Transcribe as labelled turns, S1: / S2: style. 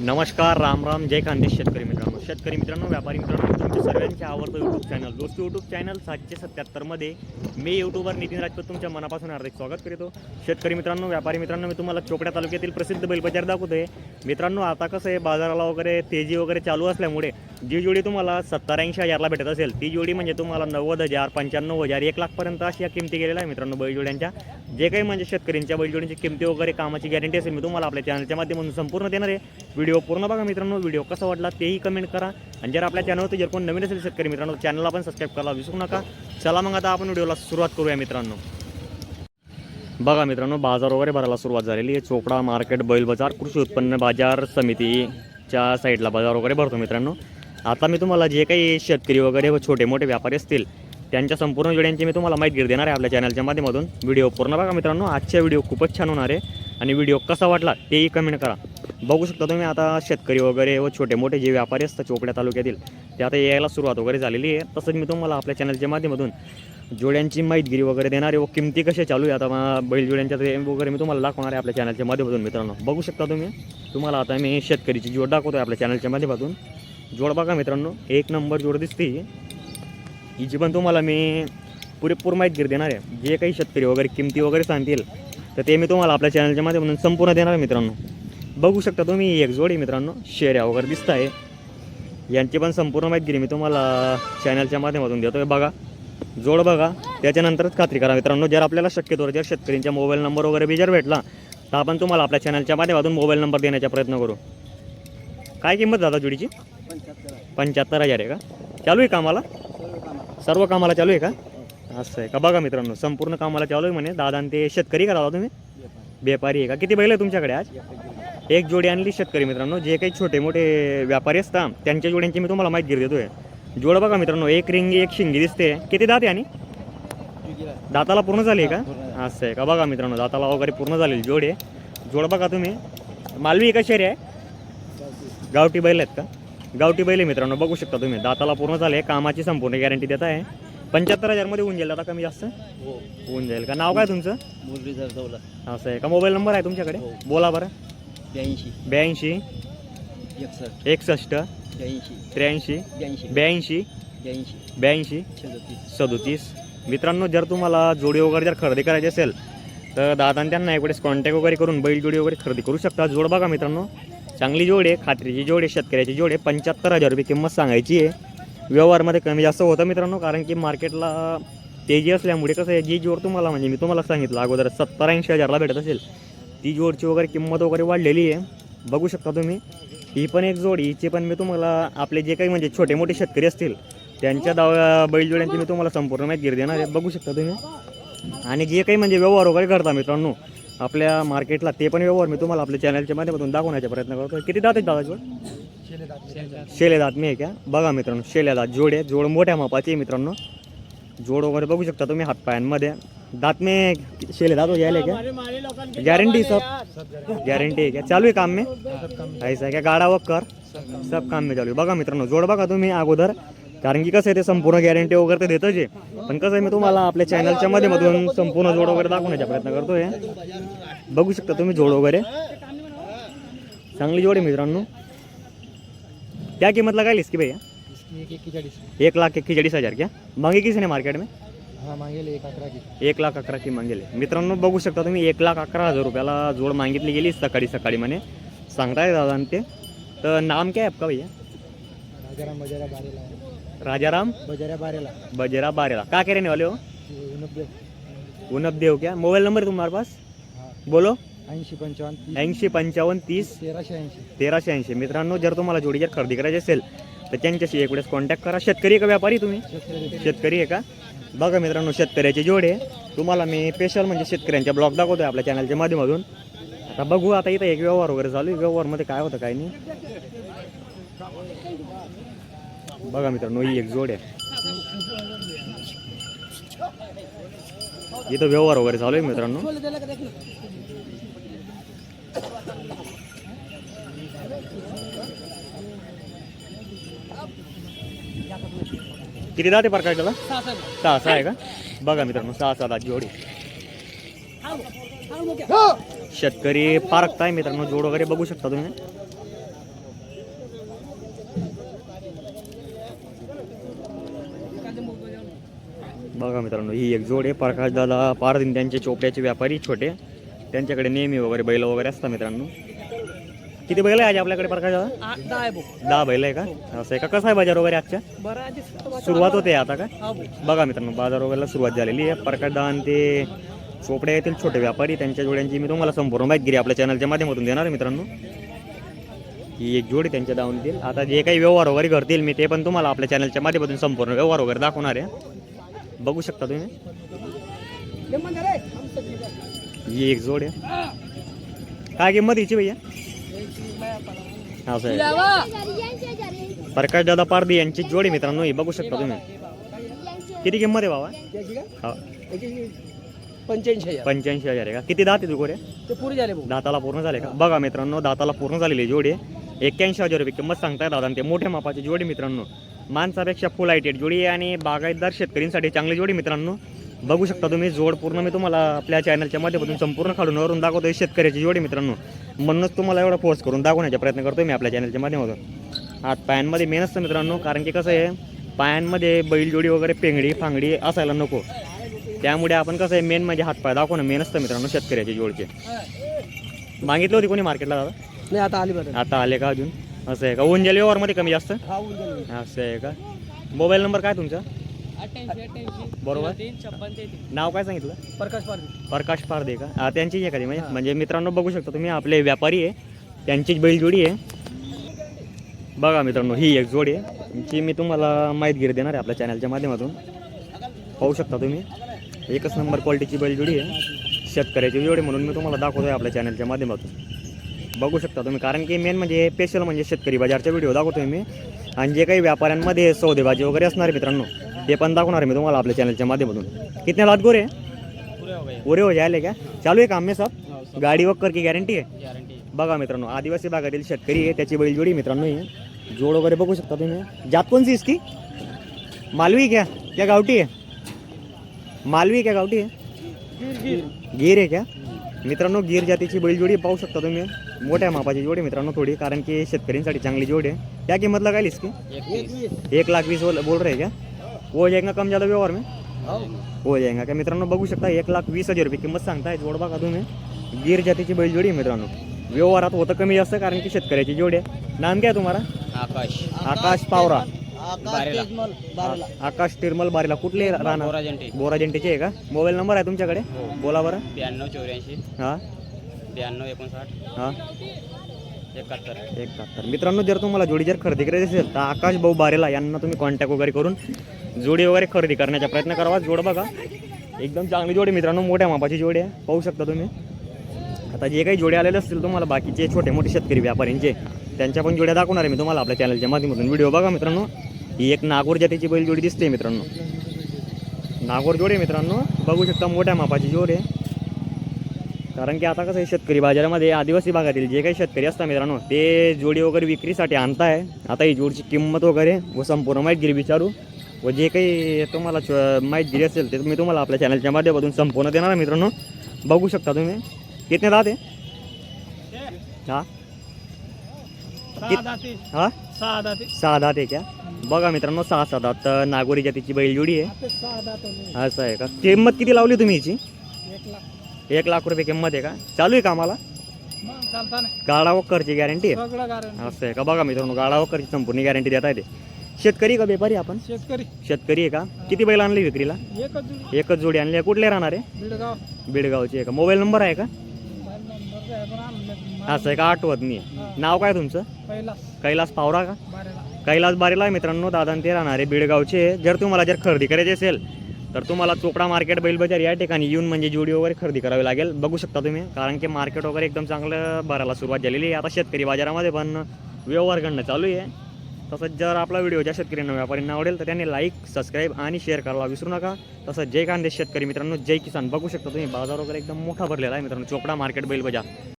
S1: नमस्कार राम राम जय खानदेश शेतकरी मित्रांनो. शेतकरी मित्रांनो व्यापारी मित्रांनो तुमच्या सर्वांचे आवडतं YouTube channel Dost YouTube channel सातशे सत्याहत्तरमध्ये मी यूट्यूबर नितीन राजपूत तुमच्या मनापासून हार्दिक स्वागत करतो. शेतकरी मित्रांनो व्यापारी मित्रांनो मी तुम्हाला चोपड्या तालुक्यातील प्रसिद्ध बैलबजार दाखवतोय. मित्रांनो आता कसं आहे बाजाराला वगैरे तेजी वगैरे चालू असल्यामुळे जी जोडी तुम्हाला सत्तर ऐंशी हजारला भेटत असेल ती जोडी म्हणजे तुम्हाला नव्वद हजार पंच्याण्णव हजार एक लाखपर्यंत अशी या किमती गेलेल्या आहे मित्रांनो बैलजोड्यांच्या. जे काही म्हणजे शेतकऱ्यांच्या बैलजोडींची किमती वगैरे कामाची गॅरंटी असेल मी तुम्हाला आपल्या चॅनलच्या माध्यमातून संपूर्ण देणार आहे. व्हिडिओ पूर्ण बघा मित्रांनो व्हिडिओ कसा वाटला तेही कमेंट करा. आणि जर आपल्या चॅनलवर जर कोण नवीन असेल शेतकरी मित्रांनो चॅनलला पण सबस्क्राईब करायला विसरू नका. चला मग आता आपण व्हिडिओला सुरुवात करूया मित्रांनो. बघा मित्रांनो बाजार वगैरे भरायला सुरुवात झालेली आहे. चोपडा मार्केट बैल बाजार कृषी उत्पन्न बाजार समितीच्या साईडला बाजार वगैरे भरतो मित्रांनो. आता मी तुम्हाला जे काही शेतकरी वगैरे व छोटे मोठे व्यापारी असतील त्यांच्या संपूर्ण जोड्यांची मी तुम्हाला माहिती देणार आहे आपल्या चॅनलच्या माध्यमातून. व्हिडिओ पूर्ण बघा मित्रांनो. आजच्या व्हिडिओ खूपच छान होणार आहे. आणि व्हिडिओ कसा वाटला तेही कमेंट करा. बघू शकता तुम्ही आता शेतकरी वगैरे व छोटे मोठे जे व्यापारी असतात चोपड्या तालुक्यातील ते आता यायला सुरुवात वगैरे झालेली आहे. तसंच मी तुम्हाला आपल्या चॅनलच्या माध्यमातून जोड्यांची माहितगिरी वगैरे देणारे व किमती कशा चालू आहे आता बैलजोड्यांच्या बैल जोड्यांच्या ते वगैरे मी तुम्हाला दाखवणार आहे आपल्या चॅनलच्या माध्यमातून मित्रांनो. बघू शकता तुम्ही तुम्हाला आता मी शेतकरीची जोड दाखवतो आहे आपल्या चॅनलच्या माध्यमातून. जोड बघा मित्रांनो एक नंबर जोड दिसते ही. हिची पण तुम्हाला मी पुरेपूर माहितगिरी देणार आहे. जे काही शेतकरी वगैरे किमती वगैरे सांगतील तर ते मी तुम्हाला आपल्या चॅनलच्या माध्यमातून संपूर्ण देणार आहे मित्रांनो. बघू शकता तुम्ही एक जोडी मित्रांनो शेऱ्या वगैरे दिसत आहे यांची पण संपूर्ण माहितगिरी मी तुम्हाला चॅनलच्या माध्यमातून देतोय. बघा जोड बघा त्याच्यानंतरच खात्री करा मित्रांनो. जर आपल्याला शक्यतो जर शेतकऱ्यांचा मोबाईल नंबर वगैरे बी जर भेटला तर आपण तुम्हाला आपल्या चॅनलच्या माध्यमातून मोबाईल नंबर देण्याचा प्रयत्न करू. काय किंमत दादा जोडीची? पंच्याहत्तर हजार आहे का? चालू आहे कामाला? सर्व कामाला चालू आहे का? असं आहे का? बघा मित्रांनो संपूर्ण कामाला चालू आहे म्हणे. दादा आणि ते शेतकरी का दादा तुम्ही? व्यापारी आहे का? किती बैल आहे तुमच्याकडे आज? एक जोडी आणली शेतकरी मित्रांनो जे काही छोटे मोठे व्यापारी असतात त्यांच्या जोड्यांची मी तुम्हाला माहिती देतोय. जोड बघा मित्रांनो एक रिंगी एक शिंगी दिसते. किती दात आहे आणि? दाताला पूर्ण झाली आहे का? असं आहे का? बघा मित्रांनो दाताला वगैरे पूर्ण झालेली जोड आहे. जोड बघा तुम्ही. मालवी का शेरी आहे? गावठी बैल आहेत का? गावठी बैल आहे मित्रांनो बघू शकता तुम्ही. दाताला पूर्ण झाले कामाची संपूर्ण गॅरंटी देत आहे. पंच्याहत्तर हजारमध्ये होऊन जाईल आता कमी जास्त?
S2: हो.
S1: होऊन जाईल का? नाव काय तुमचं? असं आहे का? मोबाईल नंबर आहे तुमच्याकडे?
S2: हो.
S1: बोला बरं.
S2: ब्याऐंशी.
S1: ब्याऐंशी.
S2: एकसष्ट.
S1: एकसष्ट.
S2: ब्याऐंशी.
S1: त्र्याऐंशी.
S2: ब्याऐंशी.
S1: ब्याऐंशी.
S2: ब्याऐंशी.
S1: ब्याऐंशी.
S2: सदतीस.
S1: सदोतीस. मित्रांनो जर तुम्हाला जोडी वगैरे जर खरेदी करायची असेल तर दादा त्यांना इकडेच कॉन्टॅक्ट वगैरे करून बैल जोडी वगैरे खरेदी करू शकता. जोड बघा मित्रांनो चांगली जोड आहे खात्रीची जोड आहे शेतकऱ्याची जोड आहे पंच्याहत्तर हजार रुपये किंमत सांगायची आहे. व्यवहारमध्ये कमी जास्त होतं मित्रांनो कारण की मार्केटला तेजी असल्यामुळे कसं आहे जी जोड तुम्हाला म्हणजे मी तुम्हाला सांगितलं अगोदर सत्तर ऐंशी हजारला भेटत असेल ती जोडची वगैरे किंमत वगैरे वाढलेली आहे. बघू शकता तुम्ही. ही पण एक जोड हिची पण मी तुम्हाला आपले जे काही म्हणजे छोटे मोठे शेतकरी असतील त्यांच्या दाव बैलजोड्यांची मी तुम्हाला संपूर्ण माहिती देणार आहे. बघू शकता तुम्ही. आणि जे काही म्हणजे व्यवहार वगैरे करता मित्रांनो आपल्या मार्केटला ते पण व्यवहार मी तुम्हाला आपल्या चॅनलच्या माध्यमातून दाखवण्याचा प्रयत्न करतो. किती दात आहेत दादा जोड? शेले दात मी आहे का? बघा मित्रांनो शेल्या दात जोड आहे. जोड मोठ्या मापाची आहे मित्रांनो. जोड वगैरे बघू शकता तुम्ही हातपायांमध्ये. दात मे शेले दात हो यायले क्या गॅरंटी सब। गॅरंटी आहे क्या? चालू आहे काम में? ऐसा आहे का गाडा वक कर। सब काम में चालू आहे बघा मित्रांनो जोड बघा तुम्ही अगोदर कारण की कसं आहे ते संपूर्ण गॅरंटी वगैरे ते देतं जे पण कसं आहे मी तुम्हाला आपल्या चॅनलच्या माध्यमातून संपूर्ण जोड वगैरे दाखवण्याचा प्रयत्न करतोय. बघू शकता तुम्ही जोड वगैरे. चांगली जोड आहे मित्रांनो. क्या कीमत लगाईलिस की भैया?
S2: एक
S1: लाख इक्कीचाळीस हजार. क्या? मागे किसी ने मार्केट में?
S2: हा मागेल एक अकरा की.
S1: एक लाख अकरा की मागेल. मित्रांनो बघू शकता तुम्ही एक लाख अकरा हजार रुपयाला जोड मागितली गेली सकाळी सकाळी म्हणे. सांगताय दादा आणि ते. तर नाम काय आहे आपका भैया?
S2: राजाराम बजारा बारेला.
S1: राजाराम
S2: बजारा बारेला.
S1: बजेरा बारेला. का कह रहने वाले हो
S2: नब्बे
S1: उनब देव क्या? मोबाइल नंबर तुम्हारे पास? बोलो.
S2: ऐंशी पंचावन्न
S1: ऐंशी पंचावन्न तीस.
S2: तेराशे ऐंशी.
S1: तेराशे ऐंशी. मित्रांनो जर तुम्हाला जोडी जर खरेदी करायची असेल तर त्यांच्याशी एक वेळेस कॉन्टॅक्ट करा. शेतकरी का व्यापारी तुम्ही?
S2: शेतकरी
S1: आहे का? बघा मित्रांनो शेतकऱ्याचे जोडे. तुम्हाला मी स्पेशल म्हणजे शेतकऱ्यांच्या ब्लॉग दाखवतोय आपल्या चॅनलच्या माध्यमातून. आता बघू आता इथं एक व्यवहार वगैरे चालू आहे. व्यवहारमध्ये काय होतं काय नाही. बघा मित्रांनो ही एक जोड आहे. इथं व्यवहार वगैरे चालू आहे मित्रांनो. किती जाते प्रकार त्याला सहा सहा. आहे का? बघा मित्रांनो सहा सहा जोडी. शेतकरी पारखताय मित्रांनो जोड वगैरे बघू शकता तुम्ही. बघा मित्रांनो ही एक जोड आहे. प्रकाशदादा पारदिन त्यांचे चोपड्याचे व्यापारी छोटे. त्यांच्याकडे नेहमी वगैरे बैल वगैरे असतात मित्रांनो. किती बैल आहे आज आपल्याकडे प्रकाश दादा
S2: दहा आहे भाऊ.
S1: दहा बैल आहे का? असं आहे का? कसं आहे बाजार वगैरे आजच्या?
S2: बरं आधी
S1: सुरुवात होते आता का?
S2: हा भाऊ.
S1: बघा मित्रांनो बाजार वगैरेला सुरुवात झालेली आहे. प्रकाश दादा आणि ते चोपडे येथील छोटे व्यापारी त्यांच्या जोड्यांची मी तुम्हाला संपूर्ण माहिती आपल्या चॅनलच्या माध्यमातून देणार आहे मित्रांनो. ही एक जोडी त्यांच्या दावून देईल. आता जे काही व्यवहार वगैरे करतील मी ते पण तुम्हाला आपल्या चॅनलच्या माध्यमातून संपूर्ण व्यवहार वगैरे दाखवणार आहे. बघू शकता तुम्ही. ही एक जोड आहे. काय किंमत हिची भैया? असं आहे. प्रकाश दादा पारदी यांची जोडी मित्रांनो ही बघू शकता तुम्ही. किती किंमत आहे बाबा? हा.
S2: पंच्याऐंशी हजार.
S1: पंच्याऐंशी हजार आहे का? किती दात आहे
S2: झाले भाऊ.
S1: दाताला पूर्ण झाले का? बघा मित्रांनो दाताला पूर्ण झालेली जोडी आहे. एक्क्याऐंशी हजार रुपये किंमत सांगताय दादा. आणि ते मोठ्या मापाची जोडी मित्रांनो. माणसापेक्षा फुल हायटेड जोडी आहे आणि बागायतदार शेतकऱ्यांसाठी चांगली जोडी मित्रांनो. बघू शकता तुम्ही जोड पूर्ण मी तुम्हाला आपल्या चॅनलच्या माध्यमातून संपूर्ण खालून वरून दाखवतोय शेतकऱ्याची जोडी मित्रांनो. म्हणूनच तुम्हाला एवढा फोर्स करून दाखवण्याचा प्रयत्न करतोय मी आपल्या चॅनलच्या माध्यमातून. हात पायांमध्ये मेन असतं मित्रांनो कारण की कसं आहे पायांमध्ये बैलजोडी वगैरे पेंगडी फांगडी असायला नको. त्यामुळे आपण कसं आहे मेन म्हणजे हातपाय दाखवणं मेन असतं मित्रांनो शेतकऱ्याचे जोडचे. मागितलं होती कोणी मार्केटला दादा?
S2: नाही आता आली बरं.
S1: आता आले का अजून? असं आहे का? ओंजल व्यवहारमध्ये कमी जास्त?
S2: हा
S1: असं आहे का? मोबाईल नंबर काय तुमचा? बरोबर. नाव काय सांगितलं?
S2: प्रकाश पारदी
S1: प्रकाश पारदे का? हा, त्यांचीच आहे का ती म्हणजे म्हणजे मित्रांनो बघू शकता तुम्ही आपले व्यापारी आहे. त्यांचीच बैलजोडी आहे. बघा मित्रांनो ही एक जोडी आहे. जी मी तुम्हाला माहितगिरी देणार आहे आपल्या चॅनलच्या माध्यमातून. पाहू शकता तुम्ही. एकच नंबर क्वालिटीची बैलजोडी आहे. शेतकऱ्याची जोडी म्हणून मी तुम्हाला दाखवतोय आपल्या चॅनलच्या माध्यमातून. बघू शकता तुम्ही कारण की मेन म्हणजे स्पेशल म्हणजे शेतकरी बाजारचे व्हिडिओ दाखवतोय मी. आणि जे काही व्यापाऱ्यांमध्ये सौदेबाजी वगैरे असणार आहे मित्रांनो ते पण दाखवणार आहे मी तुम्हाला आपल्या चॅनलच्या माध्यमातून. कितने लात गोरे पुरे हो जायले क्या चालू आहे काम में सब? गाडी वक्कर की गॅरंटी आहे? बघा मित्रांनो आदिवासी भागातील शेतकरी आहे त्याची बैलजोडी मित्रांनो आहे जोड वगैरे बघू शकता तुम्ही. जात कोणसी इसकी? मालवी क्या क्या गावठी आहे? मालवी क्या गावठी आहे? गिर आहे क्या मित्रांनो गिर जातीची बैलजोडी पाहू शकता तुम्ही. मोठ्या मापाची जोडी मित्रांनो थोडी कारण की शेतकऱ्यांसाठी चांगली जोडी आहे. क्या किंमत लगाली इसकी एक लाख वीस बोल बोल रहे क्या? हो जाएगा कम ज़्यादा व्यवहार में? हो जाएगा क्या? मित्रांनो बघू शकता एक लाख वीस हजार रुपये किंमत सांगताय जोड बघा तुम्ही. गिर जातीची बैलजोडी मित्रांनो. व्यवहारात होतं कमी जास्त कारण की शेतकऱ्याची जोडी आहे. नाम काय आहे तुम्हाला?
S2: आकाश.
S1: आकाश पावरा.
S2: बारेला.
S1: आकाश तिरमल बारीला. कुठले राहणार
S2: बोराजंटी
S1: बोराजंटीचे आहे का? मोबाईल नंबर आहे तुमच्याकडे? बोला बरं.
S2: ब्याण्णव चौऱ्याऐंशी.
S1: हां.
S2: ब्याण्णव एकोणसाठ.
S1: हां.
S2: एकाहत्तर.
S1: एकाहत्तर. मित्रांनो जर तुम्हाला जोडी जर खरेदी करायची असेल तर आकाश भाऊ बारेला यांना तुम्ही कॉन्टॅक्ट वगैरे करून जोडी वगैरे खरेदी करण्याचा प्रयत्न करावा जोड बघा. एकदम चांगली जोडी मित्रांनो. मोठ्या मापाची जोडी आहे. पाहू शकता तुम्ही. आता जे काही जोडे आलेले असतील तुम्हाला बाकीचे छोटे मोठे शेतकरी व्यापाऱ्यांचे त्यांच्या पण जोड्या दाखवणार आहे मी तुम्हाला आपल्या चॅनलच्या माध्यमातून. व्हिडिओ बघा मित्रांनो. ही एक नागोर जातीची बैल जोडी दिसते मित्रांनो. नागोर जोडी मित्रांनो. बघू शकता मोठ्या मापाची जोड आहे. कारण की आता कसं आहे शेतकरी बाजारामध्ये आदिवासी भागातील जे काही शेतकरी असतात मित्रांनो ते जोडी वगैरे विक्रीसाठी आणताय. आता ही जोडची किंमत वगैरे व संपूर्ण माहितगिरी विचारू. व जे काही तुम्हाला माहितगिरी असेल ते मी तुम्हाला आपल्या चॅनलच्या माध्यमातून संपूर्ण देणार आहे मित्रांनो. बघू शकता तुम्ही. कितने दात आहे? हा? हा?
S2: सहा दाते
S1: सहा दात आहे क्या? बघा मित्रांनो सहा सहा दात. नागोरी जातीची बैलजोडी आहे.
S2: सहा दात
S1: असं आहे का? किंमत किती लावली तुम्ही हिची?
S2: एक लाख
S1: रुपये किंमत आहे का? चालू आहे कामाला? गाडा वक्करची गॅरंटी आहे. असं आहे का? बघा मित्रांनो गाडा वक्करची संपूर्ण गॅरंटी देता येते. शेतकरी का व्यापारी आपण?
S2: शेतकरी.
S1: शेतकरी आहे का? किती बैल आणली विक्रीला?
S2: एकच जुडी.
S1: आणली. आहे कुठले राहणार आहे?
S2: बिडगाव.
S1: बीडगावची आहे का? मोबाईल नंबर आहे का? असं आहे का? आठवत नाही नाव काय तुमचं? कैलास. पावरा का? कैलास बारेला आहे मित्रांनो. दादा ते राहणार आहे बीडगावचे. जर तुम्हाला जर खरेदी करायची असेल तर तुम्हाला चोपडा मार्केट बैल बाजार या ठिकाणी येऊन म्हणजे जोडी वगैरे खरेदी करावी लागेल. बघू शकता तुम्ही कारण की मार्केट वगैरे एकदम चांगलं भरायला सुरुवात झालेली आहे. आता शेतकरी बाजारामध्ये पण व्यवहार करणं चालू आहे. तसंच जर आपला व्हिडिओ ज्या शेतकऱ्यांना व्यापाऱ्यांना आवडेल तर त्यांनी लाईक सबस्क्राईब आणि शेअर करायला विसरू नका. तसंच जय कांदेश शेतकरी मित्रांनो जय किसान. बघू शकता तुम्ही बाजार वगैरे एकदम मोठा भरलेला आहे मित्रांनो चोपडा मार्केट बैल बाजार